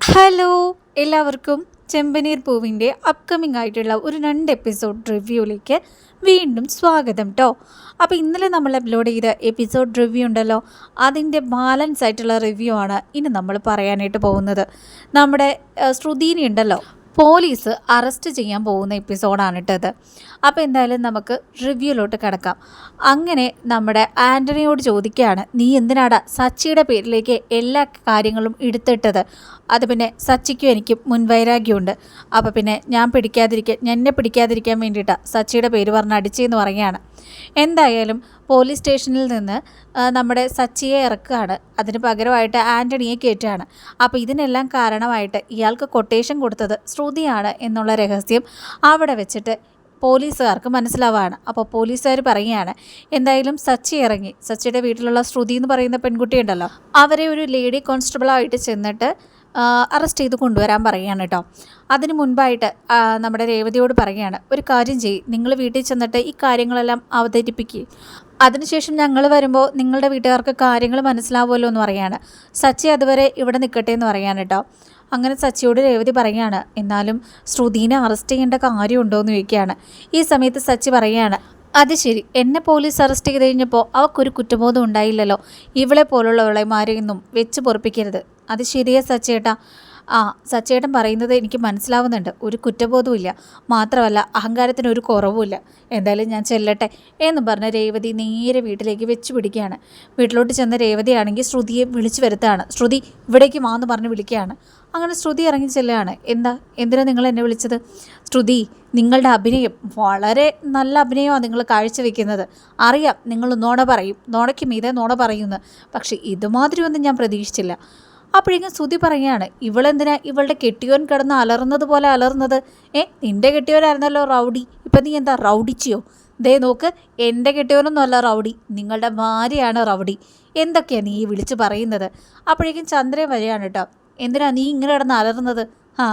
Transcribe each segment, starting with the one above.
Hello എല്ലാവർക്കും ചെമ്പനീർ പൂവിന്റെ upcoming ആയിട്ടുള്ള ഒരു രണ്ട് എപ്പിസോഡ് റിവ്യൂയിലേക്ക് വീണ്ടും സ്വാഗതം കേട്ടോ അപ്പോൾ ഇന്നലെ നമ്മൾ അപ്ലോഡ് ചെയ്ത എപ്പിസോഡ് റിവ്യൂ ഉണ്ടല്ലോ അതിന്റെ ബാലൻസ് ആയിട്ടുള്ള റിവ്യൂ ആണ് ഇനി നമ്മൾ പറയാനായിട്ട് പോകുന്നത്. നമ്മുടെ ശ്രുതീനി ഉണ്ടല്ലോ. പോലീസ് അറസ്റ്റ് ചെയ്യാൻ പോകുന്ന എപ്പിസോഡാണ് ഇട്ടത് അപ്പോൾ എന്തായാലും നമുക്ക് റിവ്യൂലോട്ട് കിടക്കാം. അങ്ങനെ നമ്മുടെ ആന്റണിയോട് ചോദിക്കുകയാണ് നീ എന്തിനാടാ സച്ചിയുടെ പേരിലേക്ക് എല്ലാ കാര്യങ്ങളും എടുത്തിട്ടത്? അത് പിന്നെ സച്ചിക്കും എനിക്ക് മുൻവൈരാഗ്യമുണ്ട് അപ്പോൾ പിന്നെ ഞാൻ പിടിക്കാതിരിക്കാൻ എന്നെ പിടിക്കാതിരിക്കാൻ വേണ്ടിയിട്ടാണ് സച്ചിയുടെ പേര് പറഞ്ഞ് അടിച്ചെന്ന് പറയുകയാണ്. എന്തായാലും പോലീസ് സ്റ്റേഷനിൽ നിന്ന് നമ്മുടെ സച്ചിയെ ഇറക്കുകയാണ്. അതിന് പകരമായിട്ട് ആന്റണിയെ കയറ്റുകയാണ്. അപ്പോൾ ഇതിനെല്ലാം കാരണമായിട്ട് ഇയാൾക്ക് കൊട്ടേഷൻ കൊടുത്തത് ശ്രുതിയാണ് എന്നുള്ള രഹസ്യം അവിടെ വെച്ചിട്ട് പോലീസുകാർക്ക് മനസ്സിലാവാണ്. അപ്പോൾ പോലീസുകാർ പറയുകയാണ് എന്തായാലും സച്ചി ഇറങ്ങി. സച്ചിയുടെ വീട്ടിലുള്ള ശ്രുതി എന്ന് പറയുന്ന പെൺകുട്ടിയുണ്ടല്ലോ അവരെ ഒരു ലേഡി കോൺസ്റ്റബിളായിട്ട് ചെന്നിട്ട് അറസ്റ്റ് ചെയ്ത് കൊണ്ടുവരാൻ പറയുകയാണ് കേട്ടോ അതിന് മുൻപായിട്ട് നമ്മുടെ രേവതിയോട് പറയുകയാണ് ഒരു കാര്യം ചെയ്യും. നിങ്ങൾ വീട്ടിൽ ചെന്നിട്ട് ഈ കാര്യങ്ങളെല്ലാം അവതരിപ്പിക്കുക അതിനുശേഷം ഞങ്ങൾ വരുമ്പോൾ നിങ്ങളുടെ വീട്ടുകാർക്ക് കാര്യങ്ങൾ മനസ്സിലാവുമല്ലോ എന്ന് പറയാണ്. സച്ചി അതുവരെ ഇവിടെ നിൽക്കട്ടെ എന്ന് പറയാണ് കേട്ടോ അങ്ങനെ സച്ചിയോട് രേവതി പറയുകയാണ് എന്നാലും ശ്രുതിനെ അറസ്റ്റ് ചെയ്യേണ്ട കാര്യമുണ്ടോ എന്ന് ചോദിക്കുകയാണ്. ഈ സമയത്ത് സച്ചി പറയുകയാണ് അത് ശരി എന്നെ പോലീസ് അറസ്റ്റ് ചെയ്ത് കഴിഞ്ഞപ്പോൾ അവൾക്കൊരു കുറ്റബോധം ഉണ്ടായില്ലല്ലോ. ഇവളെ പോലുള്ളവളെമാരെയൊന്നും വെച്ച് പൊറപ്പിക്കരുത്. അത് ശരിയാ സച്ചേട്ടാ. ആ സച്ചേട്ടൻ പറയുന്നത് എനിക്ക് മനസ്സിലാവുന്നുണ്ട്. ഒരു കുറ്റബോധവും ഇല്ല മാത്രമല്ല അഹങ്കാരത്തിന് ഒരു കുറവുമില്ല. എന്തായാലും ഞാൻ ചെല്ലട്ടെ എന്ന് പറഞ്ഞ രേവതി നേരെ വീട്ടിലേക്ക് വെച്ച് പിടിക്കുകയാണ്. വീട്ടിലോട്ട് ചെന്ന രേവതിയാണെങ്കിൽ ശ്രുതിയെ വിളിച്ചു വരുത്താണ് ശ്രുതി ഇവിടേക്ക് വാന്ന് പറഞ്ഞ് വിളിക്കുകയാണ്. അങ്ങനെ ശ്രുതി ഇറങ്ങി ചെല്ലുകയാണ്. എന്താ? എന്തിനാ നിങ്ങൾ എന്നെ വിളിച്ചത്? ശ്രുതി നിങ്ങളുടെ അഭിനയം വളരെ നല്ല അഭിനയമാണ് നിങ്ങൾ കാഴ്ചവെക്കുന്നത്. അറിയാം നിങ്ങൾ നോണ പറയും. നോണയ്ക്ക് മീതെ നോണ പറയുന്നു. പക്ഷേ ഇതുമാതിരി ഒന്നും ഞാൻ പ്രതീക്ഷിച്ചില്ല. അപ്പോഴേക്കും ശ്രുതി പറയുകയാണ് ഇവളെന്തിനാ ഇവളുടെ കെട്ടിയോൻ കിടന്ന് അലർന്നത് പോലെ അലർന്നത് ഏ നിന്റെ കെട്ടിയോനായിരുന്നല്ലോ റൗഡി. ഇപ്പം നീ എന്താ റൗഡിച്ചിയോ? ദേ നോക്ക് എന്റെ കെട്ടിയോനൊന്നും അല്ല റൗഡി നിങ്ങളുടെ ഭാര്യയാണ് റൗഡി. എന്തൊക്കെയാണ് നീ വിളിച്ച് പറയുന്നത്? അപ്പോഴേക്കും ചന്ദ്രൻ വരികയാണ് കേട്ടോ എന്തിനാ നീ ഇങ്ങനെ കിടന്ന് അലർന്നത് ആ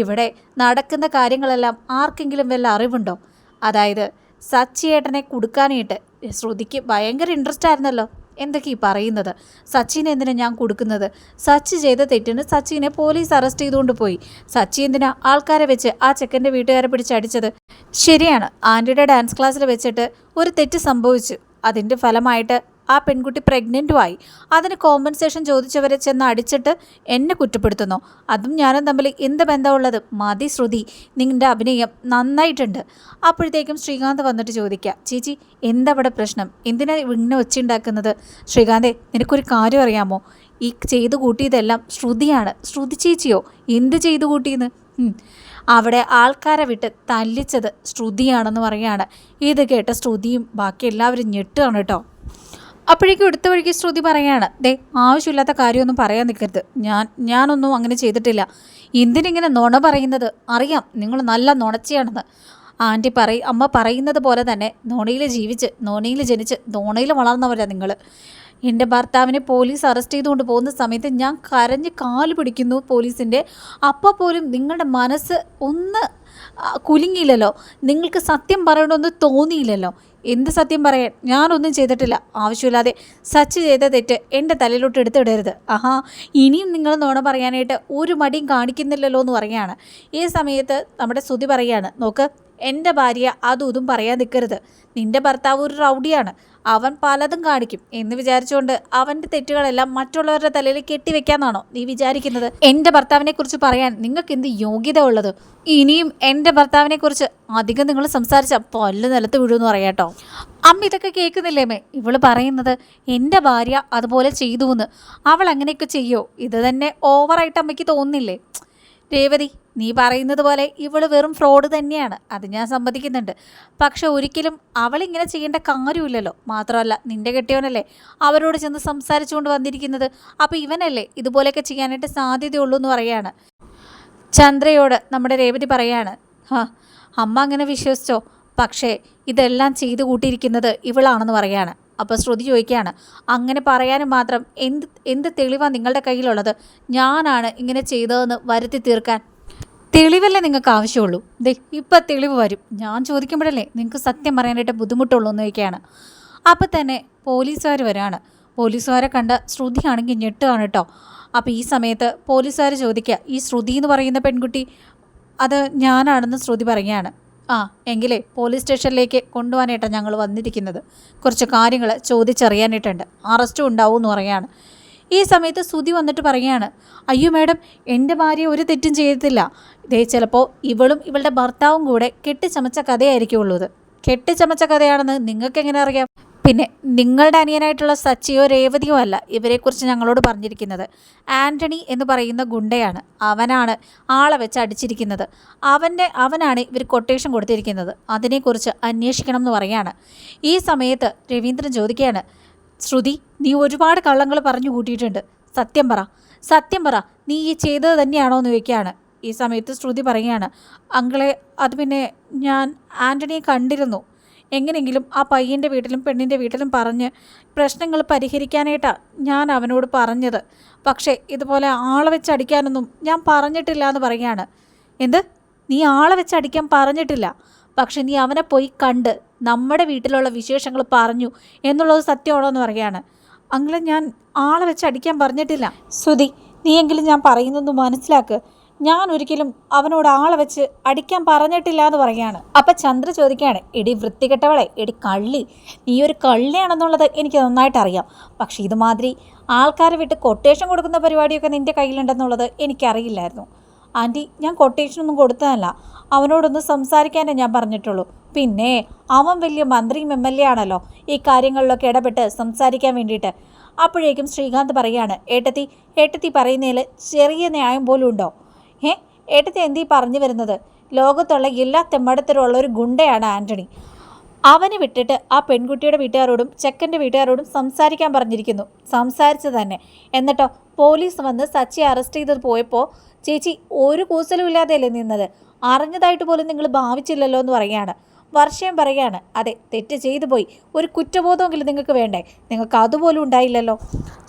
ഇവിടെ നടക്കുന്ന കാര്യങ്ങളെല്ലാം ആർക്കെങ്കിലും വല്ല അറിവുണ്ടോ? അതായത് സച്ചിയേട്ടനെ കൊടുക്കാനായിട്ട് ശ്രുതിക്ക് ഭയങ്കര ഇൻട്രസ്റ്റ് ആയിരുന്നല്ലോ. എന്തൊക്കെ ഈ പറയുന്നത്? സച്ചിൻ എന്തിനാ ഞാൻ കൊടുക്കുന്നത്? സച്ചി ചെയ്ത തെറ്റിന് സച്ചിനെ പോലീസ് അറസ്റ്റ് ചെയ്തുകൊണ്ട് പോയി. സച്ചി എന്തിനാ ആൾക്കാരെ വെച്ച് ആ ചെക്കന്റെ വീട്ടുകാരെ പിടിച്ചടിച്ചത് ശരിയാണ് ആന്റിയുടെ ഡാൻസ് ക്ലാസ്സിൽ വെച്ചിട്ട് ഒരു തെറ്റ് സംഭവിച്ചു. അതിന്റെ ഫലമായിട്ട് ആ പെൺകുട്ടി പ്രഗ്നന്റുമായി അതിന് കോമ്പൻസേഷൻ ചോദിച്ചവരെ ചെന്ന് അടിച്ചിട്ട് എന്നെ കുറ്റപ്പെടുത്തുന്നു. അതും ഞാനും തമ്മിൽ എന്ത് ബന്ധമുള്ളത്? മതി ശ്രുതി നിങ്ങളുടെ അഭിനയം നന്നായിട്ടുണ്ട്. അപ്പോഴത്തേക്കും ശ്രീകാന്ത് വന്നിട്ട് ചോദിക്കുക ചേച്ചി എന്തവിടെ പ്രശ്നം? എന്തിനാ ഇങ്ങനെ ഒച്ചുണ്ടാക്കുന്നത് ശ്രീകാന്തേ നിനക്കൊരു കാര്യം അറിയാമോ? ഈ ചെയ്തു കൂട്ടിയതെല്ലാം ശ്രുതിയാണ്. ശ്രുതി ചേച്ചിയോ? എന്ത് ചെയ്തു കൂട്ടിയെന്ന്? അവിടെ ആൾക്കാരെ വിട്ട് തല്ലിച്ചത് ശ്രുതിയാണെന്ന് പറയാണ് ഇത് കേട്ട ശ്രുതിയും ബാക്കി എല്ലാവരും ഞെട്ടുകയാണ് കേട്ടോ. അപ്പോഴേക്കും എടുത്ത വഴിക്ക് ശ്രുതി പറയാണ് ദേ ആവശ്യമില്ലാത്ത കാര്യമൊന്നും പറയാൻ നിൽക്കരുത്. ഞാൻ ഞാനൊന്നും അങ്ങനെ ചെയ്തിട്ടില്ല. എന്തിനിങ്ങനെ നുണ പറയുന്നത്? അറിയാം നിങ്ങൾ നല്ല നുണച്ചയാണെന്ന്. ആന്റി പറയ അമ്മ പറയുന്നത് പോലെ തന്നെ നോണയിൽ ജീവിച്ച് നോണയിൽ ജനിച്ച് നോണയിൽ വളർന്നവരാണ് നിങ്ങൾ എന്റെ ഭർത്താവിനെ പോലീസ് അറസ്റ്റ് ചെയ്തുകൊണ്ട് പോകുന്ന സമയത്ത് ഞാൻ കരഞ്ഞ് കാൽ പിടിക്കുന്നു പോലീസിന്റെ. അപ്പോൾ പോലും നിങ്ങളുടെ മനസ്സ് ഒന്ന് കുലുങ്ങിയില്ലല്ലോ. നിങ്ങൾക്ക് സത്യം പറയണമെന്ന് തോന്നിയില്ലല്ലോ. എന്ത് സത്യം പറയാൻ? ഞാനൊന്നും ചെയ്തിട്ടില്ല. ആവശ്യമില്ലാതെ സച്ച് ചെയ്ത തെറ്റ് എന്റെ തലയിലോട്ട് എടുത്തിടരുത്. ആഹാ ഇനിയും നിങ്ങൾ നോണ പറയാനായിട്ട് ഒരു മടിയും കാണിക്കുന്നില്ലല്ലോ എന്ന് പറയാണ് ഈ സമയത്ത് നമ്മുടെ ശ്രുതി പറയാണ് നോക്ക് എന്റെ ഭാര്യ അതും പറയാൻ നിൽക്കരുത് നിന്റെ ഭർത്താവ് ഒരു റൗഡിയാണ്. അവൻ പലതും കാണിക്കും. എന്ന് വിചാരിച്ചുകൊണ്ട് അവന്റെ തെറ്റുകളെല്ലാം മറ്റുള്ളവരുടെ തലയിൽ കെട്ടിവെക്കാന്നാണോ നീ വിചാരിക്കുന്നത്? എന്റെ ഭർത്താവിനെ കുറിച്ച് പറയാൻ നിങ്ങൾക്ക് എന്ത് യോഗ്യത ഉള്ളത്? ഇനിയും എന്റെ ഭർത്താവിനെ കുറിച്ച് അധികം നിങ്ങൾ സംസാരിച്ച പല്ല് നിലത്ത് വീഴുമെന്ന് പറയാട്ടോ അമ്മ ഇതൊക്കെ കേൾക്കുന്നില്ലേമേ ഇവൾ പറയുന്നത് എന്റെ ഭാര്യ അതുപോലെ ചെയ്തു എന്ന് അവൾ അങ്ങനെയൊക്കെ ചെയ്യോ? ഇത് തന്നെ ഓവറായിട്ട് അമ്മയ്ക്ക് തോന്നുന്നില്ലേ? രേവതി നീ പറയുന്നത് പോലെ ഇവൾ വെറും ഫ്രോഡ് തന്നെയാണ്. അത് ഞാൻ സമ്മതിക്കുന്നുണ്ട്. പക്ഷെ ഒരിക്കലും അവളിങ്ങനെ ചെയ്യേണ്ട കാര്യമില്ലല്ലോ. മാത്രമല്ല നിന്റെ കെട്ടിയവനല്ലേ അവരോട് ചെന്ന് സംസാരിച്ചുകൊണ്ട് വന്നിരിക്കുന്നത്. അപ്പോൾ ഇവനല്ലേ ഇതുപോലെയൊക്കെ ചെയ്യാനായിട്ട് സാധ്യതയുള്ളൂ എന്ന് പറയാണ് ചന്ദ്രയോട് നമ്മുടെ രേവതി പറയാണ് അമ്മ അങ്ങനെ വിശ്വസിച്ചോ? പക്ഷേ ഇതെല്ലാം ചെയ്തു കൂട്ടിയിരിക്കുന്നത് ഇവളാണെന്ന് പറയാണ് അപ്പോൾ ശ്രുതി ചോദിക്കുകയാണ് അങ്ങനെ പറയാനും മാത്രം എന്ത് എന്ത് തെളിവാണ് നിങ്ങളുടെ കയ്യിലുള്ളത്? ഞാനാണ് ഇങ്ങനെ ചെയ്തതെന്ന് വരുത്തി തീർക്കാൻ. തെളിവല്ലേ നിങ്ങൾക്ക് ആവശ്യമുള്ളൂ? ദേ ഇപ്പം തെളിവ് വരും. ഞാൻ ചോദിക്കുമ്പോഴല്ലേ നിങ്ങൾക്ക് സത്യം പറയാനായിട്ട് ബുദ്ധിമുട്ടുള്ളൂ എന്ന് ചോദിക്കുകയാണ്. അപ്പം തന്നെ പോലീസുകാർ വരാണ് പോലീസുകാരെ കണ്ട ശ്രുതിയാണെങ്കിൽ ഞെട്ടുകയാണ് കേട്ടോ. അപ്പോൾ ഈ സമയത്ത് പോലീസുകാർ ചോദിക്കുക ഈ ശ്രുതി എന്ന് പറയുന്ന പെൺകുട്ടി അത് ഞാനാണെന്ന് ശ്രുതി പറയുകയാണ്. ആ എങ്കിലേ പോലീസ് സ്റ്റേഷനിലേക്ക് കൊണ്ടുപോകാനായിട്ടാണ് ഞങ്ങൾ വന്നിരിക്കുന്നത്. കുറച്ച് കാര്യങ്ങൾ ചോദിച്ചറിയാനായിട്ടുണ്ട്. അറസ്റ്റും ഉണ്ടാവും എന്ന് പറയുകയാണ് ഈ സമയത്ത് സുതി വന്നിട്ട് പറയുകയാണ് അയ്യോ മാഡം എന്റെ ഭാര്യ ഒരു തെറ്റും ചെയ്തിട്ടില്ല. ഇതേ ചിലപ്പോൾ ഇവളും ഇവളുടെ ഭർത്താവും കൂടെ കെട്ടിച്ചമച്ച കഥയായിരിക്കുള്ളൂ ഇത് കെട്ടിച്ചമച്ച കഥയാണെന്ന് നിങ്ങൾക്ക് എങ്ങനെ അറിയാം? പിന്നെ നിങ്ങളുടെ അനിയനായിട്ടുള്ള സച്ചിയോ രേവതിയോ അല്ല ഇവരെക്കുറിച്ച് ഞങ്ങളോട് പറഞ്ഞിരിക്കുന്നത്. ആന്റണി എന്ന് പറയുന്ന ഗുണ്ടയാണ്. അവനാണ് ആളെ വെച്ച് അടിച്ചിരിക്കുന്നത്. അവന്റെ അവനാണ് ഇവർ കൊട്ടേഷൻ കൊടുത്തിരിക്കുന്നത്. അതിനെക്കുറിച്ച് അന്വേഷിക്കണം എന്ന് പറയാണ്. ഈ സമയത്ത് രവീന്ദ്രൻ ചോദിക്കുകയാണ് ശ്രുതി നീ ഒരുപാട് കള്ളങ്ങൾ പറഞ്ഞു കൂട്ടിയിട്ടുണ്ട്. സത്യം പറ. സത്യം പറ. നീ ഈ ചെയ്തത് തന്നെയാണോ? എന്ന് ചോദിക്കുകയാണ്. ഈ സമയത്ത് ശ്രുതി പറയുകയാണ് അങ്കളെ അത് പിന്നെ ഞാൻ ആന്റണിയെ കണ്ടിരുന്നു. എങ്ങനെയെങ്കിലും ആ പയ്യന്റെ വീട്ടിലും പെണ്ണിന്റെ വീട്ടിലും പറഞ്ഞ് പ്രശ്നങ്ങൾ പരിഹരിക്കാനായിട്ടാണ് ഞാൻ അവനോട് പറഞ്ഞത്. പക്ഷേ ഇതുപോലെ ആളെ വെച്ച് അടിക്കാനൊന്നും ഞാൻ പറഞ്ഞിട്ടില്ല എന്ന് പറയുകയാണ്. എന്ത്? നീ ആളെ വെച്ച് അടിക്കാൻ പറഞ്ഞിട്ടില്ല. പക്ഷെ നീ അവനെ പോയി കണ്ട് നമ്മുടെ വീട്ടിലുള്ള വിശേഷങ്ങൾ പറഞ്ഞു എന്നുള്ളത് സത്യമാണോ എന്ന് പറയുകയാണ്. അങ്ങനെ ഞാൻ ആളെ വെച്ച് അടിക്കാൻ പറഞ്ഞിട്ടില്ല. ശ്രുതി നീയെങ്കിലും ഞാൻ പറയുന്നൊന്ന് മനസ്സിലാക്ക്. ഞാൻ ഒരിക്കലും അവനോട് ആളെ വെച്ച് അടിക്കാൻ പറഞ്ഞിട്ടില്ല എന്ന് പറയാണ് അപ്പം ചന്ദ്ര ചോദിക്കുകയാണ് എടി വൃത്തികെട്ടവളെ എടി കള്ളി നീ ഒരു കള്ളിയാണെന്നുള്ളത് എനിക്ക് നന്നായിട്ട് അറിയാം. പക്ഷേ ഇതുമാതിരി ആൾക്കാരെ വിട്ട് കൊട്ടേഷൻ കൊടുക്കുന്ന പരിപാടിയൊക്കെ നിന്റെ കയ്യിലുണ്ടെന്നുള്ളത് എനിക്കറിയില്ലായിരുന്നു. ആന്റി ഞാൻ കൊട്ടേഷനൊന്നും കൊടുത്തതല്ല. അവനോടൊന്ന് സംസാരിക്കാനേ ഞാൻ പറഞ്ഞിട്ടുള്ളൂ. പിന്നെ അവൻ വലിയ മന്ത്രിയും എം എൽ എ ആണല്ലോ. ഈ കാര്യങ്ങളിലൊക്കെ ഇടപെട്ട് സംസാരിക്കാൻ വേണ്ടിയിട്ട്. അപ്പോഴേക്കും ശ്രീകാന്ത് പറയാണ് ഏട്ടത്തി ഏട്ടത്തി പറയുന്നതിൽ ചെറിയ ന്യായം പോലും ഉണ്ടോ? ഏ ഏട്ടത്തി എന്തീ പറഞ്ഞു വരുന്നത്? ലോകത്തുള്ള എല്ലാ തെമ്മടത്തിലുള്ള ഒരു ഗുണ്ടയാണ് ആന്റണി അവനെ വിട്ടിട്ട് ആ പെൺകുട്ടിയുടെ വീട്ടുകാരോടും ചെക്കന്റെ വീട്ടുകാരോടും സംസാരിക്കാൻ പറഞ്ഞിരിക്കുന്നു. സംസാരിച്ചു തന്നെ. എന്നിട്ടോ പോലീസ് വന്ന് സച്ചി അറസ്റ്റ് ചെയ്തത് പോയപ്പോൾ ചേച്ചി ഒരു കൂസലും ഇല്ലാതെയല്ലേ നിന്നത്? അറിഞ്ഞതായിട്ട് പോലും നിങ്ങൾ ഭാവിച്ചില്ലല്ലോ എന്ന് പറയാണ് വർഷയും പറയാണ് അതെ തെറ്റ് ചെയ്തു പോയി. ഒരു കുറ്റബോധമെങ്കിലും നിങ്ങൾക്ക് വേണ്ടേ? നിങ്ങൾക്ക് അതുപോലും ഉണ്ടായില്ലല്ലോ.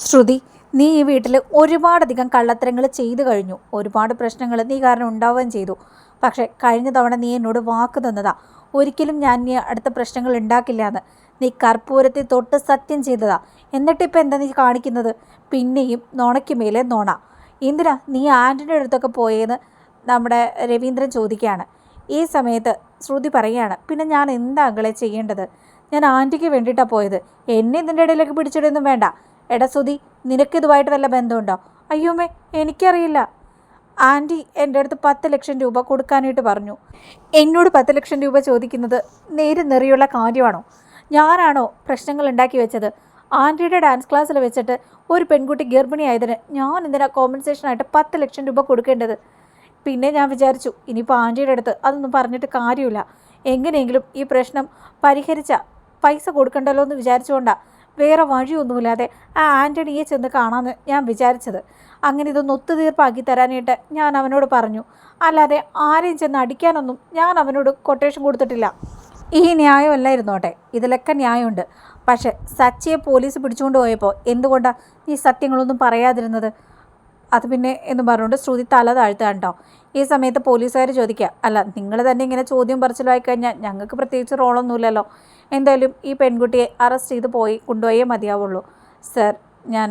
ശ്രുതി നീ ഈ വീട്ടിൽ ഒരുപാടധികം കള്ളത്തരങ്ങൾ ചെയ്തു കഴിഞ്ഞു. ഒരുപാട് പ്രശ്നങ്ങൾ നീ കാരണം ഉണ്ടാവുകയും ചെയ്തു. പക്ഷേ കഴിഞ്ഞ തവണ നീ എന്നോട് വാക്ക് തന്നതാ. ഒരിക്കലും ഞാൻ നീ അടുത്ത പ്രശ്നങ്ങൾ ഉണ്ടാക്കില്ല എന്ന് നീ കർപ്പൂരത്തെ തൊട്ട് സത്യം ചെയ്തതാ. എന്നിട്ടിപ്പോൾ എന്താ നീ കാണിക്കുന്നത്? പിന്നെയും നോണയ്ക്ക് മേലെ നോണ. എന്തിനാ? നീ ആന്റിന്റെ അടുത്തൊക്കെ പോയെന്ന് നമ്മുടെ രവീന്ദ്രൻ ചോദിക്കുകയാണ്. ഈ സമയത്ത് ശ്രുതി പറയുകയാണ് പിന്നെ ഞാൻ എന്താ അങ്ങളെ ചെയ്യേണ്ടത്? ഞാൻ ആന്റിക്ക് വേണ്ടിയിട്ടാണ് പോയത്. എന്നെ ഇതിന്റെ ഇടയിലേക്ക് പിടിച്ചിടൊന്നും വേണ്ട. എടാ ശ്രുതി നിനക്കിതുമായിട്ട് വല്ല ബന്ധമുണ്ടോ? അയ്യോമേ എനിക്കറിയില്ല. ആന്റി എന്റെ അടുത്ത് പത്ത് ലക്ഷം രൂപ കൊടുക്കാനായിട്ട് പറഞ്ഞു. എന്നോട് പത്ത് ലക്ഷം രൂപ ചോദിക്കുന്നത് നേര് നെറിയുള്ള കാര്യമാണോ? ഞാനാണോ പ്രശ്നങ്ങൾ ഉണ്ടാക്കി വെച്ചത്? ആന്റിയുടെ ഡാൻസ് ക്ലാസ്സിൽ വെച്ചിട്ട് ഒരു പെൺകുട്ടി ഗർഭിണിയായതിന് ഞാൻ എന്തിനാ കോമ്പൻസേഷനായിട്ട് പത്ത് ലക്ഷം രൂപ കൊടുക്കേണ്ടത്? പിന്നെ ഞാൻ വിചാരിച്ചു ഇനിയിപ്പോൾ ആന്റിയുടെ അടുത്ത് അതൊന്നും പറഞ്ഞിട്ട് കാര്യമില്ല. എങ്ങനെയെങ്കിലും ഈ പ്രശ്നം പരിഹരിച്ച പൈസ കൊടുക്കണ്ടല്ലോ എന്ന് വിചാരിച്ചുകൊണ്ടാണ് വേറെ വഴിയൊന്നുമില്ലാതെ ആ ആന്റണിയെ ചെന്ന് കാണാമെന്ന് ഞാൻ വിചാരിച്ചത്. അങ്ങനെ ഇതൊന്ന് ഒത്തുതീർപ്പാക്കി തരാനായിട്ട് ഞാൻ അവനോട് പറഞ്ഞു. അല്ലാതെ ആരെയും ചെന്ന് അടിക്കാനൊന്നും ഞാൻ അവനോട് കൊട്ടേഷൻ കൊടുത്തിട്ടില്ല. ഈ ന്യായമല്ലായിരുന്നോട്ടെ? ഇതിലൊക്കെ ന്യായമുണ്ട്. പക്ഷെ സച്ചിയെ പോലീസ് പിടിച്ചുകൊണ്ട് പോയപ്പോൾ എന്തുകൊണ്ടാണ് ഈ സത്യങ്ങളൊന്നും പറയാതിരുന്നത്? അത് പിന്നെ എന്ന് പറഞ്ഞുകൊണ്ട് ശ്രുതി തല താഴ്ത്തുക കേട്ടോ ഈ സമയത്ത് പോലീസുകാർ ചോദിക്കുക അല്ല നിങ്ങൾ തന്നെ ഇങ്ങനെ ചോദ്യം പറച്ചിലായി കഴിഞ്ഞാൽ ഞങ്ങൾക്ക് പ്രത്യേകിച്ച് റോളൊന്നുമില്ലല്ലോ. എന്തായാലും ഈ പെൺകുട്ടിയെ അറസ്റ്റ് ചെയ്ത് പോയി കൊണ്ടുപോയേ മതിയാവുള്ളൂ. സർ ഞാൻ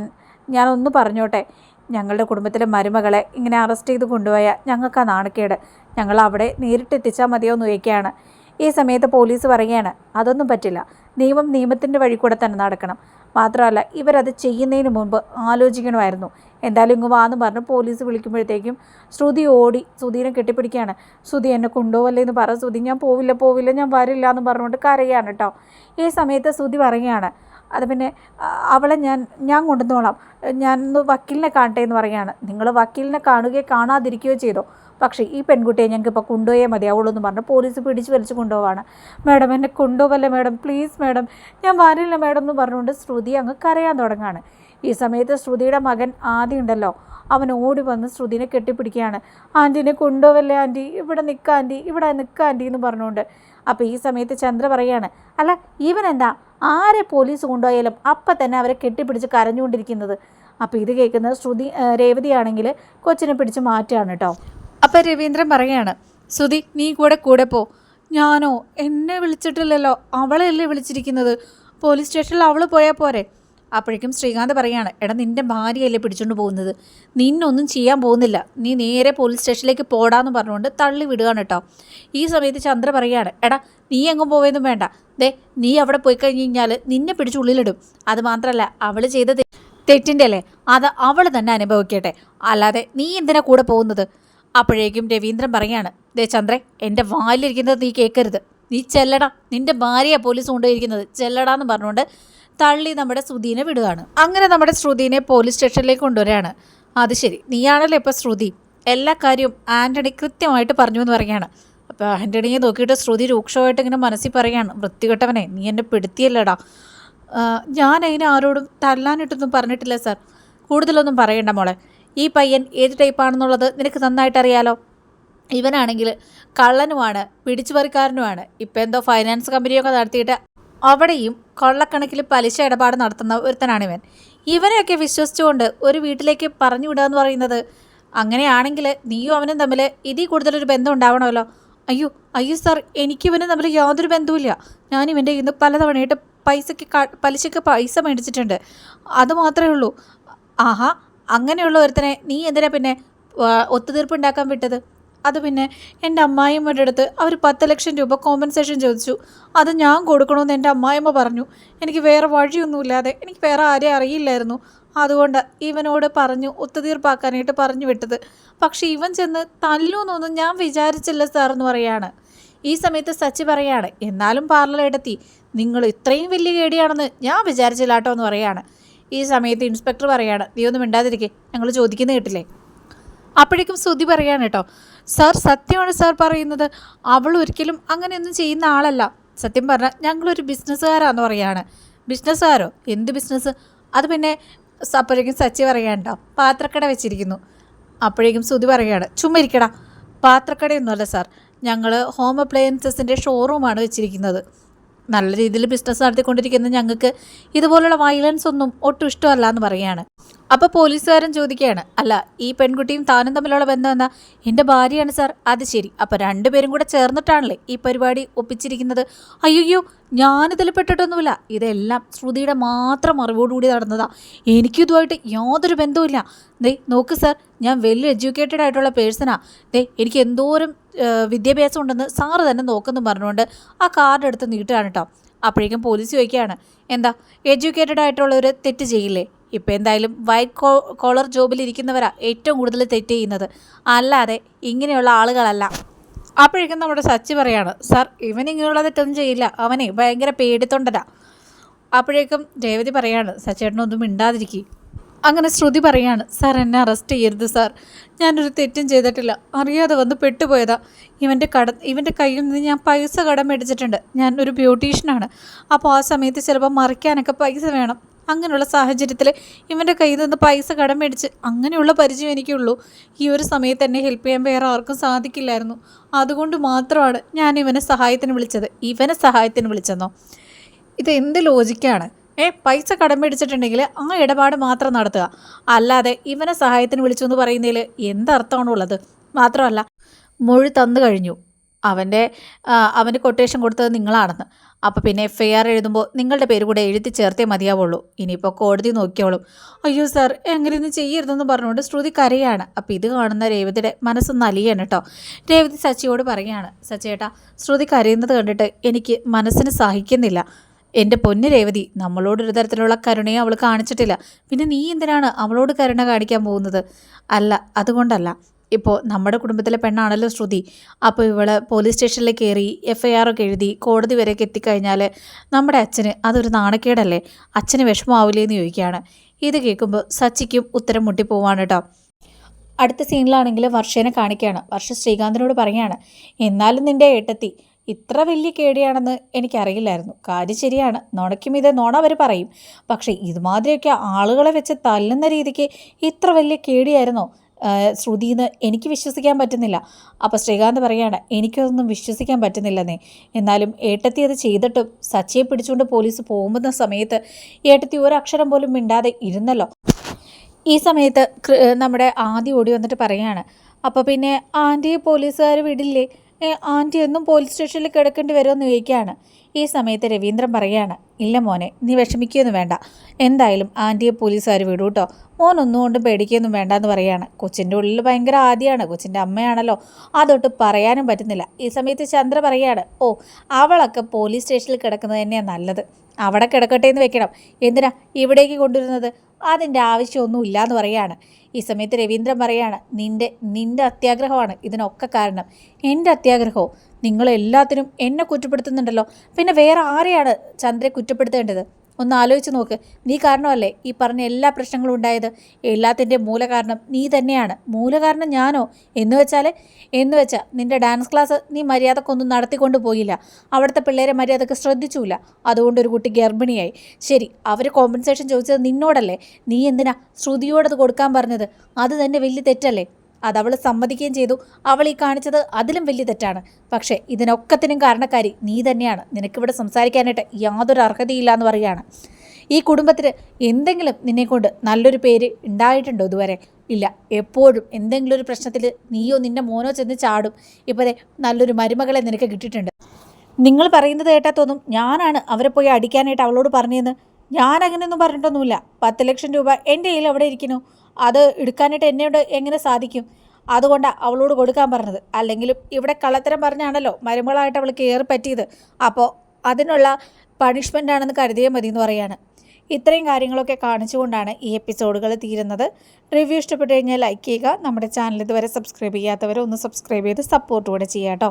ഞാനൊന്ന് പറഞ്ഞോട്ടെ. ഞങ്ങളുടെ കുടുംബത്തിലെ മരുമകളെ ഇങ്ങനെ അറസ്റ്റ് ചെയ്ത് കൊണ്ടുപോയാൽ ഞങ്ങൾക്ക് ആ നാണക്കേട്. ഞങ്ങൾ അവിടെ നേരിട്ടെത്തിച്ചാൽ മതിയോ എന്ന് ചോദിക്കുകയാണ്. ഈ സമയത്ത് പോലീസ് പറയുകയാണ് അതൊന്നും പറ്റില്ല. നിയമം നിയമത്തിന്റെ വഴി കൂടെ തന്നെ നടക്കണം. മാത്രമല്ല ഇവരത് ചെയ്യുന്നതിന് മുമ്പ് ആലോചിക്കണമായിരുന്നു. എന്തായാലും ഇങ്ങ് വാന്ന് പറഞ്ഞ് പോലീസ് വിളിക്കുമ്പോഴത്തേക്കും ശ്രുതി ഓടി. ശ്രുതിനെ കെട്ടിപ്പിടിക്കുകയാണ്. ശ്രുതി എന്നെ കൊണ്ടുപോകല്ലേ എന്ന് പറ. ശ്രുതി ഞാൻ പോവില്ല പോവില്ല ഞാൻ വരില്ല എന്ന് പറഞ്ഞുകൊണ്ട് കരയാണ് കേട്ടോ. ഈ സമയത്ത് ശ്രുതി പറയുകയാണ്. അത് പിന്നെ അവളെ ഞാൻ ഞാൻ കൊണ്ടുവന്നോളാം. ഞാൻ ഒന്ന് വക്കീലിനെ കാണട്ടെ എന്ന് പറയുകയാണ്. നിങ്ങൾ വക്കീലിനെ കാണുകയോ കാണാതിരിക്കുകയോ ചെയ്തോ. പക്ഷേ ഈ പെൺകുട്ടിയെ ഞങ്ങൾക്ക് ഇപ്പോൾ കൊണ്ടുപോയേ മതിയാവുള്ളൂ എന്ന് പറഞ്ഞ് പോലീസ് പിടിച്ച് വലിച്ച് കൊണ്ടുപോവാണ്. മാഡം എന്നെ കൊണ്ടുപോകല്ലേ മാഡം? പ്ലീസ് മാഡം ഞാൻ വരില്ല മാഡം എന്ന് പറഞ്ഞുകൊണ്ട് ശ്രുതി അങ്ങ് കരയാൻ തുടങ്ങുകയാണ്. ഈ സമയത്ത് ശ്രുതിയുടെ മകൻ ആദ്യം ഉണ്ടല്ലോ. അവൻ ഓടി വന്ന് ശ്രുതിനെ കെട്ടിപ്പിടിക്കുകയാണ്. ആന്റീനെ കൊണ്ടുപോവല്ലേ ആന്റി ഇവിടെ നിൽക്കുക ആന്റി ഇവിടെ നിൽക്കുക ആന്റി എന്ന് പറഞ്ഞുകൊണ്ട്. അപ്പോൾ ഈ സമയത്ത് ചന്ദ്ര പറയാണ് അല്ല ഇവൻ എന്താ ആരെ പോലീസ് കൊണ്ടുപോയാലും അപ്പം തന്നെ അവരെ കെട്ടിപ്പിടിച്ച് കരഞ്ഞുകൊണ്ടിരിക്കുന്നത്. അപ്പോൾ ഇത് കേൾക്കുന്നത് ശ്രുതി രേവതിയാണെങ്കിൽ കൊച്ചിനെ പിടിച്ച് മാറ്റുകയാണ് കേട്ടോ അപ്പോൾ രവീന്ദ്രൻ പറയാണ് ശ്രുതി നീ കൂടെ കൂടെ പോ. ഞാനോ? എന്നെ വിളിച്ചിട്ടില്ലല്ലോ. അവളെയല്ലേ വിളിച്ചിരിക്കുന്നത്. പോലീസ് സ്റ്റേഷനിൽ അവൾ പോയാൽ പോരെ. അപ്പോഴേക്കും ശ്രീകാന്ത് പറയാണ് എടാ നിന്റെ ഭാര്യയല്ലേ പിടിച്ചുകൊണ്ട് പോകുന്നത്? നിന്നൊന്നും ചെയ്യാൻ പോകുന്നില്ല. നീ നേരെ പോലീസ് സ്റ്റേഷനിലേക്ക് പോടാന്ന് പറഞ്ഞുകൊണ്ട് തള്ളി വിടുകയാണ് കേട്ടോ. ഈ സമയത്ത് ചന്ദ്ര പറയാണ് എടാ നീ എങ്ങും പോവേന്നും വേണ്ട. ദേ നീ അവിടെ പോയി കഴിഞ്ഞ് കഴിഞ്ഞാൽ നിന്നെ പിടിച്ചുള്ളിലിടും അത് മാത്രമല്ല അവൾ ചെയ്ത തെറ്റിന്റെ അല്ലേ? അത് അവൾ തന്നെ അനുഭവിക്കട്ടെ. അല്ലാതെ നീ എന്തിനാ കൂടെ പോകുന്നത്? അപ്പോഴേക്കും രവീന്ദ്രൻ പറയാണ് ദേ ചന്ദ്രൻ എന്റെ വാലിരിക്കുന്നത് നീ കേൾക്കരുത് നീ ചെല്ലടാ. നിന്റെ ഭാര്യയെ പോലീസ് കൊണ്ടുപോയിരിക്കുന്നത്. ചെല്ലടാന്ന് പറഞ്ഞുകൊണ്ട് തള്ളി നമ്മുടെ ശ്രുതിനെ വിടുകയാണ്. അങ്ങനെ നമ്മുടെ ശ്രുതിനെ പോലീസ് സ്റ്റേഷനിലേക്ക് കൊണ്ടുവരികയാണ്. അത് ശരി. നീയാണല്ലോ ഇപ്പോൾ ശ്രുതി? എല്ലാ കാര്യവും ആന്റണി കൃത്യമായിട്ട് പറഞ്ഞു എന്ന് പറയുകയാണ്. അപ്പോൾ ആന്റണിയെ നോക്കിയിട്ട് ശ്രുതി രൂക്ഷമായിട്ട് ഇങ്ങനെ മനസ്സിൽ പറയുകയാണ്. വൃത്തികെട്ടവനെ നീ എന്നെ പെടുത്തിയല്ലടാ. ഞാൻ അതിനെ ആരോടും തല്ലാനിട്ടൊന്നും പറഞ്ഞിട്ടില്ല സാർ. കൂടുതലൊന്നും പറയണ്ട മോളെ. ഈ പയ്യൻ ഏത് ടൈപ്പാണെന്നുള്ളത് നിനക്ക് നന്നായിട്ട് അറിയാലോ ഇവനാണെങ്കിൽ കള്ളനുമാണ് പിടിച്ചുപറിക്കാരനുമാണ്. ഇപ്പം എന്തോ ഫൈനാൻസ് കമ്പനിയൊക്കെ നടത്തിയിട്ട് അവിടെയും കൊള്ളക്കണക്കിൽ പലിശ ഇടപാട് നടത്തുന്ന ഒരുത്തനാണ് ഇവൻ. ഇവനെയൊക്കെ വിശ്വസിച്ചുകൊണ്ട് ഒരു വീട്ടിലേക്ക് പറഞ്ഞു വിടുക എന്ന് പറയുന്നത് അങ്ങനെയാണെങ്കിൽ നീയും അവനും തമ്മിൽ ഇതിൽ കൂടുതലൊരു ബന്ധം ഉണ്ടാവണമല്ലോ. അയ്യോ അയ്യോ സാർ എനിക്കിവനും തമ്മിൽ യാതൊരു ബന്ധവുമില്ല. ഞാൻ ഇവന്റെ ഇന്ന് പലതവണയായിട്ട് പൈസയ്ക്ക് പലിശയ്ക്ക് പൈസ മേടിച്ചിട്ടുണ്ട്. അത് മാത്രമേ ഉള്ളൂ. ആഹാ അങ്ങനെയുള്ള ഒരുത്തനെ നീ എന്തിനാ പിന്നെ ആ, ഒത്തുതീർപ്പ് ഉണ്ടാക്കാൻ വിട്ടത്? അത് പിന്നെ എന്റെ അമ്മായിയമ്മയുടെ അടുത്ത് അവർ പത്ത് ലക്ഷം രൂപ കോമ്പൻസേഷൻ ചോദിച്ചു. അത് ഞാൻ കൊടുക്കണമെന്ന് എന്റെ അമ്മായിമ്മ പറഞ്ഞു. എനിക്ക് വേറെ വഴിയൊന്നുമില്ലാതെ എനിക്ക് വേറെ ആരെയും അറിയില്ലായിരുന്നു. അതുകൊണ്ട് ഇവനോട് പറഞ്ഞു ഒത്തുതീർപ്പാക്കാനായിട്ട് പറഞ്ഞു വിട്ടത്. പക്ഷേ ഇവൻ ചെന്ന് തല്ലൂന്നൊന്നും ഞാൻ വിചാരിച്ചില്ല സാർ എന്ന് പറയാണ്. ഈ സമയത്ത് സച്ചി പറയാണ് എന്നാലും പാർലറെടുത്തി നിങ്ങൾ ഇത്രയും വലിയ കേടിയാണെന്ന് ഞാൻ വിചാരിച്ചില്ല കേട്ടോ എന്ന് പറയാണ്. ഈ സമയത്ത് ഇൻസ്പെക്ടർ പറയാണ് നീ ഒന്നും മിണ്ടാതിരിക്കെ ഞങ്ങൾ ചോദിക്കുന്നത് കേട്ടില്ലേ? അപ്പോഴേക്കും ശ്രുതി പറയാണ് കേട്ടോ സാർ സത്യമാണ് സാർ പറയുന്നത്. അവൾ ഒരിക്കലും അങ്ങനെയൊന്നും ചെയ്യുന്ന ആളല്ല. സത്യം പറഞ്ഞാൽ ഞങ്ങളൊരു ബിസിനസ്സുകാരാന്ന് പറയാണ്. ബിസിനസ്സുകാരോ? എന്ത് ബിസിനസ് അത് പിന്നെ അപ്പോഴേക്കും സച്ചി പറയാണ്ടോ പാത്രക്കട വെച്ചിരിക്കുന്നു. അപ്പോഴേക്കും ശ്രുതി പറയാണ് ചുമ്മാ ഇരിക്കടാ. പാത്രക്കടയൊന്നുമല്ല സാർ. ഞങ്ങൾ ഹോം അപ്ലയൻസസിന്റെ ഷോറൂമാണ് വെച്ചിരിക്കുന്നത്. നല്ല രീതിയിൽ ബിസിനസ് നടത്തിക്കൊണ്ടിരിക്കുന്ന ഞങ്ങൾക്ക് ഇതുപോലുള്ള വയലൻസ് ഒന്നും ഒട്ടും ഇഷ്ടമല്ല എന്ന് പറയാണ്. അപ്പോൾ പോലീസുകാരൻ ചോദിക്കുകയാണ് അല്ല ഈ പെൺകുട്ടിയും താനും തമ്മിലുള്ള ബന്ധം എന്താ ഭാര്യയാണ് സാർ. അത് ശരി. അപ്പോൾ രണ്ടുപേരും കൂടെ ചേർന്നിട്ടാണല്ലേ ഈ പരിപാടി ഒപ്പിച്ചിരിക്കുന്നത്? അയ്യോ ഞാനിതിൽ പെട്ടിട്ടൊന്നുമില്ല. ഇതെല്ലാം ശ്രുതിയുടെ മാത്രം അറിവോടുകൂടി നടന്നതാ. എനിക്കിതുമായിട്ട് യാതൊരു ബന്ധവുമില്ല. ദേ നോക്ക് സാർ ഞാൻ വെൽ എഡ്യൂക്കേറ്റഡ് ആയിട്ടുള്ള പേഴ്സണാ. ദേ എനിക്ക് എന്തോരം വിദ്യാഭ്യാസം ഉണ്ടെന്ന് സാറ് തന്നെ നോക്കുന്നു പറഞ്ഞുകൊണ്ട് ആ കാർഡ് എടുത്ത് നീട്ടുകയാണ് കേട്ടോ അപ്പോഴേക്കും പോലീസ് ചോദിക്കുകയാണ് എന്താ എഡ്യൂക്കേറ്റഡ് ആയിട്ടുള്ളവർ തെറ്റ് ചെയ്യില്ലേ? ഇപ്പം എന്തായാലും വൈറ്റ് കോ കോളർ ജോബിൽ ഇരിക്കുന്നവരാ ഏറ്റവും കൂടുതൽ തെറ്റ് ചെയ്യുന്നത്. അല്ലാതെ ഇങ്ങനെയുള്ള ആളുകളല്ല. അപ്പോഴേക്കും നമ്മുടെ സച്ചി പറയാണ് സാർ ഇവൻ ഇങ്ങനെയുള്ള തെറ്റൊന്നും ചെയ്യില്ല. അവനെ ഭയങ്കര പേടിത്തൊണ്ടതാ അപ്പോഴേക്കും രേവതി പറയാണ് സച്ചേട്ടനൊന്നും മിണ്ടാതിരിക്കി. അങ്ങനെ ശ്രുതി പറയാണ് സാർ എന്നെ അറസ്റ്റ് ചെയ്യരുത് സാർ. ഞാനൊരു തെറ്റും ചെയ്തിട്ടില്ല. അറിയാതെ വന്ന് പെട്ടുപോയതാ. ഇവന്റെ കട ഇവന്റെ കയ്യിൽ നിന്ന് ഞാൻ പൈസ കടം മേടിച്ചിട്ടുണ്ട്. ഞാൻ ഒരു ബ്യൂട്ടീഷ്യനാണ്. അപ്പോൾ ആ സമയത്ത് ചിലപ്പോൾ മറിക്കാനൊക്കെ പൈസ വേണം. അങ്ങനെയുള്ള സാഹചര്യത്തിൽ ഇവന്റെ കയ്യിൽ നിന്ന് പൈസ കടം മേടിച്ച് അങ്ങനെയുള്ള പരിചയം എനിക്കുള്ളൂ. ഈ ഒരു സമയത്ത് എന്നെ ഹെൽപ്പ് ചെയ്യാൻ വേറെ ആർക്കും സാധിക്കില്ലായിരുന്നു. അതുകൊണ്ട് മാത്രമാണ് ഞാൻ ഇവനെ സഹായത്തിന് വിളിച്ചത്. ഇവനെ സഹായത്തിന് വിളിച്ചെന്നോ? ഇത് എന്ത് ലോജിക്കാണ് ഏ പൈസ കടം മേടിച്ചിട്ടുണ്ടെങ്കിൽ ആ ഇടപാട് മാത്രം നടത്തുക. അല്ലാതെ ഇവനെ സഹായത്തിന് വിളിച്ചു എന്ന് പറയുന്നതിൽ എന്തർത്ഥമാണുള്ളത്? മാത്രമല്ല മൊഴി തന്നു കഴിഞ്ഞു. അവന്റെ അവന്റെ കൊട്ടേഷൻ കൊടുത്തത് നിങ്ങളാണെന്ന്. അപ്പോൾ പിന്നെ എഫ് ഐ ആർ എഴുതുമ്പോൾ നിങ്ങളുടെ പേര് കൂടെ എഴുതി ചേർത്തേ മതിയാവുള്ളൂ. ഇനിയിപ്പോൾ കോടതി നോക്കിയോളും. അയ്യോ സാർ എങ്ങനെയൊന്നും ചെയ്യരുതെന്ന് പറഞ്ഞുകൊണ്ട് ശ്രുതി കരയാണ്. അപ്പോൾ ഇത് കാണുന്ന രേവതിയുടെ മനസ്സൊന്ന് അലിയാണ് കേട്ടോ രേവതി സച്ചിയോട് പറയുകയാണ് സച്ചിയേട്ടാ ശ്രുതി കരയുന്നത് കണ്ടിട്ട് എനിക്ക് മനസ്സിന് സഹിക്കുന്നില്ല. എന്റെ പൊന്ന് രേവതി നമ്മളോട് ഒരു തരത്തിലുള്ള കരുണയെ അവൾ കാണിച്ചിട്ടില്ല. പിന്നെ നീ എന്തിനാണ് അവളോട് കരുണ കാണിക്കാൻ പോകുന്നത്? അല്ല അതുകൊണ്ടല്ല. ഇപ്പോൾ നമ്മുടെ കുടുംബത്തിലെ പെണ്ണാണല്ലോ ശ്രുതി. അപ്പോൾ ഇവൾ പോലീസ് സ്റ്റേഷനിൽ കയറി എഫ് ഐ ആർ ഒക്കെ എഴുതി കോടതി വരെയൊക്കെ എത്തിക്കഴിഞ്ഞാൽ നമ്മുടെ അച്ഛന് അതൊരു നാണക്കേടല്ലേ? അച്ഛന് വിഷമമാവില്ലേ എന്ന് ചോദിക്കുകയാണ്. ഇത് കേൾക്കുമ്പോൾ സച്ചിക്കും ഉത്തരം മുട്ടിപ്പോവാണ് കേട്ടോ അടുത്ത സീനിലാണെങ്കിൽ വർഷേനെ കാണിക്കുകയാണ്. വർഷ ശ്രീകാന്തിനോട് പറയുകയാണ് എന്നാലും നിന്റെ ഏട്ടത്തി ഇത്ര വലിയ കേടിയാണെന്ന് എനിക്കറിയില്ലായിരുന്നു. കാര്യം ശരിയാണ് നുണയ്ക്കും ഇതേ നുണ അവർ പറയും. പക്ഷേ ഇതുമാതിരിയൊക്കെ ആളുകളെ വെച്ച് തല്ലുന്ന രീതിക്ക് ഇത്ര വലിയ കേടിയായിരുന്നോ? ശ്രുതിന്ന് എനിക്ക് വിശ്വസിക്കാൻ പറ്റുന്നില്ല. അപ്പോൾ ശ്രീകാന്ത് പറയാണ് എനിക്കതൊന്നും വിശ്വസിക്കാൻ പറ്റുന്നില്ലെന്നേ. എന്നാലും ഏട്ടത്തി അത് ചെയ്തിട്ടും സച്ചിയെ പിടിച്ചുകൊണ്ട് പോലീസ് പോകുന്ന സമയത്ത് ഏട്ടത്തി ഒരക്ഷരം പോലും മിണ്ടാതെ ഇരുന്നല്ലോ. ഈ സമയത്ത് നമ്മുടെ ആദ്യ ഓടി വന്നിട്ട് പറയാണ് അപ്പോൾ പിന്നെ ആന്റിയെ പോലീസുകാർ വിടില്ലേ? ആന്റി എന്നും പോലീസ് സ്റ്റേഷനിൽ കിടക്കേണ്ടി വരുമെന്ന് ചോദിക്കുകയാണ്. ഈ സമയത്ത് രവീന്ദ്രൻ പറയാണ് ഇല്ല മോനെ നീ വിഷമിക്കുകയൊന്നും വേണ്ട. എന്തായാലും ആന്റിയെ പോലീസുകാർ വിടൂ കേട്ടോ മോൻ ഒന്നുകൊണ്ടും പേടിക്കുകയൊന്നും വേണ്ട എന്ന് പറയാണ്. കൊച്ചിന്റെ ഉള്ളിൽ ഭയങ്കര ആദ്യമാണ് കൊച്ചിന്റെ അമ്മയാണല്ലോ. അതൊട്ട് പറയാനും പറ്റുന്നില്ല. ഈ സമയത്ത് ചന്ദ്ര പറയാണ് ഓ അവളൊക്കെ പോലീസ് സ്റ്റേഷനിൽ കിടക്കുന്നത് തന്നെയാണ് നല്ലത്. അവിടെ കിടക്കട്ടെ എന്ന് വെക്കണം. എന്തിനാ ഇവിടേക്ക് കൊണ്ടുവരുന്നത്? അതിന്റെ ആവശ്യമൊന്നുമില്ല എന്ന് പറയുകയാണ്. ഈ സമയത്ത് രവീന്ദ്രൻ പറയാണ് നിന്റെ നിന്റെ അത്യാഗ്രഹമാണ്. ഇതിനൊക്കെ കാരണം എന്റെ അത്യാഗ്രഹമോ? നിങ്ങളെല്ലാത്തിനും എന്നെ കുറ്റപ്പെടുത്തുന്നുണ്ടല്ലോ. പിന്നെ വേറെ ആരെയാണ് ചന്ദ്രയെ കുറ്റപ്പെടുത്തേണ്ടത്? ഒന്ന് ആലോചിച്ച് നോക്ക്. നീ കാരണമല്ലേ ഈ പറഞ്ഞ എല്ലാ പ്രശ്നങ്ങളും ഉണ്ടായത്? എല്ലാത്തിന്റെ മൂലകാരണം നീ തന്നെയാണ്. മൂലകാരണം ഞാനോ? എന്ന് വെച്ചാൽ എന്ന് വെച്ചാൽ നിന്റെ ഡാൻസ് ക്ലാസ് നീ മര്യാദക്കൊന്നും നടത്തിക്കൊണ്ട് പോയില്ല. അവിടുത്തെ പിള്ളേരെ മര്യാദയ്ക്ക് ശ്രദ്ധിച്ചില്ല അതുകൊണ്ട് ഒരു കുട്ടി ഗർഭിണിയായി. ശരി അവർ കോമ്പൻസേഷൻ ചോദിച്ചത് നിന്നോടല്ലേ? നീ എന്തിനാ ശ്രുതിയോടത് കൊടുക്കാൻ പറഞ്ഞത്? അത് തന്നെ വലിയ തെറ്റല്ലേ? അത് അവൾ സമ്മതിക്കുകയും ചെയ്തു. അവൾ ഈ കാണിച്ചത് അതിലും വലിയ തെറ്റാണ്. പക്ഷേ ഇതിനൊക്കത്തിനും കാരണക്കാരി നീ തന്നെയാണ്. നിനക്കിവിടെ സംസാരിക്കാനായിട്ട് യാതൊരു അർഹതയില്ല എന്ന് പറയുകയാണ്. ഈ കുടുംബത്തിന് എന്തെങ്കിലും നിന്നെക്കൊണ്ട് നല്ലൊരു പേര് ഉണ്ടായിട്ടുണ്ടോ ഇതുവരെ? ഇല്ല. എപ്പോഴും എന്തെങ്കിലും ഒരു പ്രശ്നത്തിൽ നീയോ നിന്റെ മോനോ ചെന്ന് ചാടും. ഇപ്പോഴേ നല്ലൊരു മരുമകളെ നിനക്ക് കിട്ടിയിട്ടുണ്ട്. നിങ്ങൾ പറയുന്നത് കേട്ടാൽ തോന്നും ഞാനാണ് അവരെ പോയി അടിക്കാനായിട്ട് അവളോട് പറഞ്ഞതെന്ന് ഞാൻ അങ്ങനെയൊന്നും പറഞ്ഞിട്ടൊന്നുമില്ല. പത്ത് ലക്ഷം രൂപ എന്റെ കയ്യിൽ അവിടെ ഇരിക്കുന്നു? അത് എടുക്കാനായിട്ട് എന്നോട് എങ്ങനെ സാധിക്കും? അതുകൊണ്ട് അവളോട് കൊടുക്കാൻ പറഞ്ഞത്. അല്ലെങ്കിലും ഇവിടെ കള്ളത്തരം പറഞ്ഞാണല്ലോ മരുമകളായിട്ട് അവൾ കയറി പറ്റിയത്. അപ്പോൾ അതിനുള്ള പണിഷ്മെന്റ് ആണെന്ന് കരുതിയാൽ മതി എന്ന് പറയാണ്. ഇത്രയും കാര്യങ്ങളൊക്കെ കാണിച്ചുകൊണ്ടാണ് ഈ എപ്പിസോഡുകൾ തീരുന്നത്. റിവ്യൂ ഇഷ്ടപ്പെട്ടു കഴിഞ്ഞാൽ ലൈക്ക് ചെയ്യുക. നമ്മുടെ ചാനൽ ഇതുവരെ സബ്സ്ക്രൈബ് ചെയ്യാത്തവരെ ഒന്ന് സബ്സ്ക്രൈബ് ചെയ്ത് സപ്പോർട്ട് കൂടെ ചെയ്യാം കേട്ടോ.